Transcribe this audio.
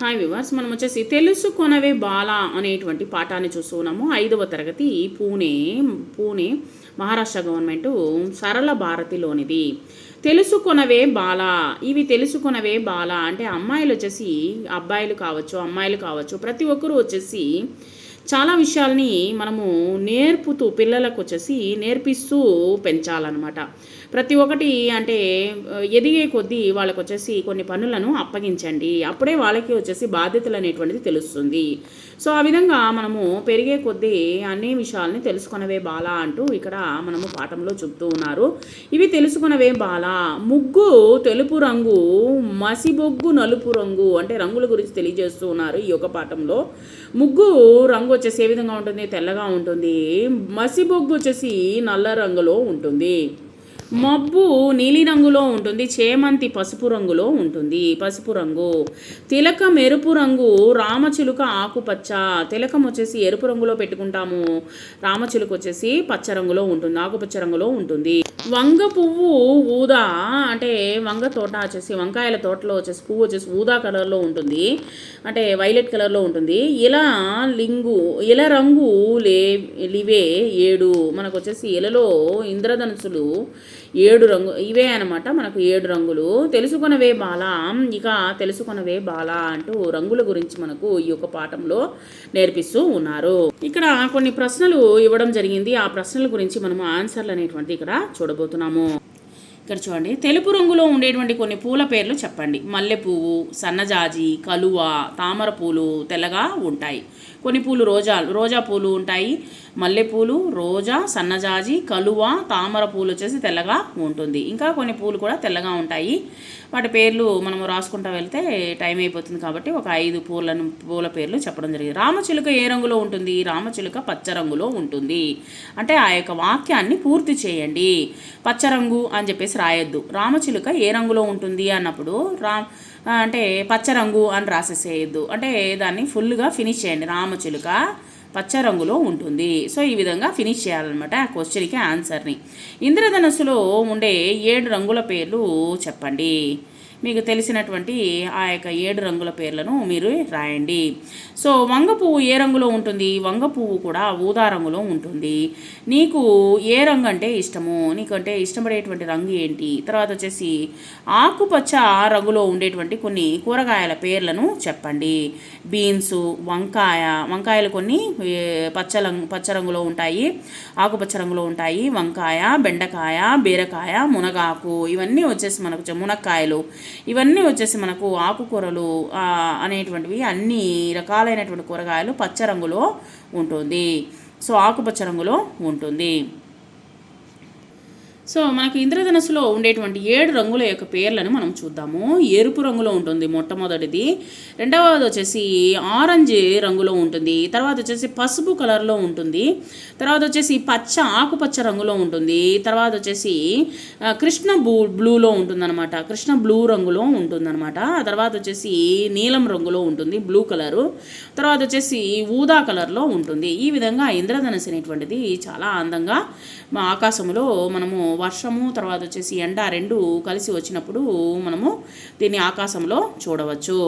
Hi viewers మనం వచ్చేసి తెలుసుకొనవే బాల అనేటువంటి పాఠాన్ని చూస్తున్నాము ఐదవ తరగతి పూణే పూణే మహారాష్ట్ర గవర్నమెంట్ సరళ భారతిలోనిది. తెలుసుకొనవే బాల ఇవి తెలుసుకొనవే బాల అంటే అమ్మాయిలు వచ్చేసి అబ్బాయిలు కావచ్చు అమ్మాయిలు కావచ్చు ప్రతి ఒక్కరూ వచ్చేసి చాలా విషయాల్ని మనము నేర్పుతూ పిల్లలకు వచ్చేసి నేర్పిస్తూ పెంచాలన్నమాట. ప్రతి ఒక్కటి అంటే ఎదిగే కొద్దీ వాళ్ళకు వచ్చేసి కొన్ని పనులను అప్పగించండి. అప్పుడే వాళ్ళకి వచ్చేసి బాధ్యతలు అనేటువంటిది తెలుస్తుంది. సో ఆ విధంగా మనము పెరిగే కొద్దీ అన్ని విషయాల్ని తెలుసుకునవే బాల అంటూ ఇక్కడ మనము పాఠంలో చెప్తూ ఉన్నారు. ఇవి తెలుసుకునవే బాల. ముగ్గు తెలుపు రంగు మసిబొగ్గు నలుపు రంగు అంటే రంగుల గురించి తెలియజేస్తూ ఉన్నారు ఈ యొక్క పాఠంలో. ముగ్గు రంగు వచ్చేసి ఏ విధంగా ఉంటుంది? తెల్లగా ఉంటుంది. మసిబొగ్గు వచ్చేసి నల్ల రంగులో ఉంటుంది. మబ్బు నీలి రంగులో ఉంటుంది చేమంతి పసుపు రంగులో ఉంటుంది. పసుపు రంగు. తిలకం ఎరుపు రంగు రామచిలుక ఆకుపచ్చ. తిలకం వచ్చేసి ఎరుపు రంగులో పెట్టుకుంటాము. రామచిలుక వచ్చేసి పచ్చ రంగులో ఉంటుంది ఆకుపచ్చ రంగులో ఉంటుంది. వంగ పువ్వు ఊదా? అంటే వంగ తోట వచ్చేసి వంకాయల తోటలో వచ్చేసి పువ్వు వచ్చేసి ఊదా కలర్లో ఉంటుంది. అంటే వైలెట్ కలర్లో ఉంటుంది. ఇలా లింగు ఇల రంగు లే లివే ఏడు మనకు వచ్చేసి ఇలలో ఇంద్రధనుసులు ఏడు రంగు ఇవే అనమాట మనకు ఏడు రంగులు. తెలుసుకునవే బాల ఇక తెలుసుకునవే బాల అంటూ రంగుల గురించి మనకు ఈ యొక్క పాఠంలో నేర్పిస్తూ ఉన్నారు. ఇక్కడ కొన్ని ప్రశ్నలు ఇవ్వడం జరిగింది. ఆ ప్రశ్నల గురించి మనం ఆన్సర్లు అనేటువంటి ఇక్కడ చూడబోతున్నాము. ఇక్కడ చూడండి. తెలుపు రంగులో ఉండేటువంటి కొన్ని పూల పేర్లు చెప్పండి. మల్లె పువ్వు సన్నజాజి కలువ తామర పూలు తెల్లగా ఉంటాయి. కొన్ని పూలు రోజా రోజా పూలు ఉంటాయి. మల్లెపూలు రోజా సన్నజాజి కలువ తామర పూలు వచ్చేసి తెల్లగా ఉంటుంది. ఇంకా కొన్ని పూలు కూడా తెల్లగా ఉంటాయి. వాటి పేర్లు మనం రాసుకుంటా వెళ్తే టైం అయిపోతుంది కాబట్టి ఒక ఐదు పూలను పూల పేర్లు చెప్పడం జరిగింది. రామచిలుక ఏ రంగులో ఉంటుంది? రామచిలుక పచ్చ రంగులో ఉంటుంది. అంటే ఆ యొక్క వాక్యాన్ని పూర్తి చేయండి. పచ్చ రంగు అని చెప్పేసి రాయొద్దు. రామచిలుక ఏ రంగులో ఉంటుంది అన్నప్పుడు రా అంటే పచ్చ రంగు అని రాసేసేయద్దు. అంటే దాన్ని ఫుల్గా ఫినిష్ చేయండి. రామచిలుక పచ్చ రంగులో ఉంటుంది. సో ఈ విధంగా ఫినిష్ చేయాలన్నమాట ఆ క్వశ్చన్కి ఆన్సర్ని. ఇంద్రధనస్సులో ఉండే ఏడు రంగుల పేర్లు చెప్పండి. మీకు తెలిసినటువంటి ఆ యొక్క ఏడు రంగుల పేర్లను మీరు రాయండి. సో వంగ పువ్వు ఏ రంగులో ఉంటుంది? వంగ పువ్వు కూడా ఊదా రంగులో ఉంటుంది. నీకు ఏ రంగు అంటే ఇష్టము? నీకంటే ఇష్టపడేటువంటి రంగు ఏంటి? తర్వాత వచ్చేసి ఆకుపచ్చ రంగులో ఉండేటువంటి కొన్ని కూరగాయల పేర్లను చెప్పండి. బీన్స్ వంకాయ. వంకాయలు కొన్ని పచ్చ రంగు పచ్చ రంగులో ఉంటాయి. ఆకుపచ్చ రంగులో ఉంటాయి. వంకాయ బెండకాయ బీరకాయ మునగాకు. ఇవన్నీ వచ్చేసి మనకు మునక్కాయలు. ఇవన్నీ వచ్చేసి మనకు ఆకుకూరలు అనేటువంటివి అన్ని రకాలైనటువంటి కూరగాయలు పచ్చ రంగులో ఉంటుంది. సో ఆకుపచ్చ రంగులో ఉంటుంది. సో మనకు ఇంద్రధనస్సులో ఉండేటువంటి ఏడు రంగుల యొక్క పేర్లను మనం చూద్దాము. ఎరుపు రంగులో ఉంటుంది మొట్టమొదటిది. రెండవది వచ్చేసి ఆరెంజ్ రంగులో ఉంటుంది. తర్వాత వచ్చేసి పసుపు కలర్లో ఉంటుంది. తర్వాత వచ్చేసి పచ్చ ఆకుపచ్చ రంగులో ఉంటుంది. తర్వాత వచ్చేసి కృష్ణ బ్లూ బ్లూలో ఉంటుందన్నమాట. కృష్ణ బ్లూ రంగులో ఉంటుందన్నమాట. ఆ తర్వాత వచ్చేసి నీలం రంగులో ఉంటుంది బ్లూ కలరు. తర్వాత వచ్చేసి ఊదా కలర్లో ఉంటుంది. ఈ విధంగా ఇంద్రధనస్సు అనేటువంటిది చాలా అందంగా మా ఆకాశంలో మనము వర్షము తర్వాత వచ్చేసి ఎండ రెండు కలిసి వచ్చినప్పుడు మనము దీన్ని ఆకాశంలో చూడవచ్చు.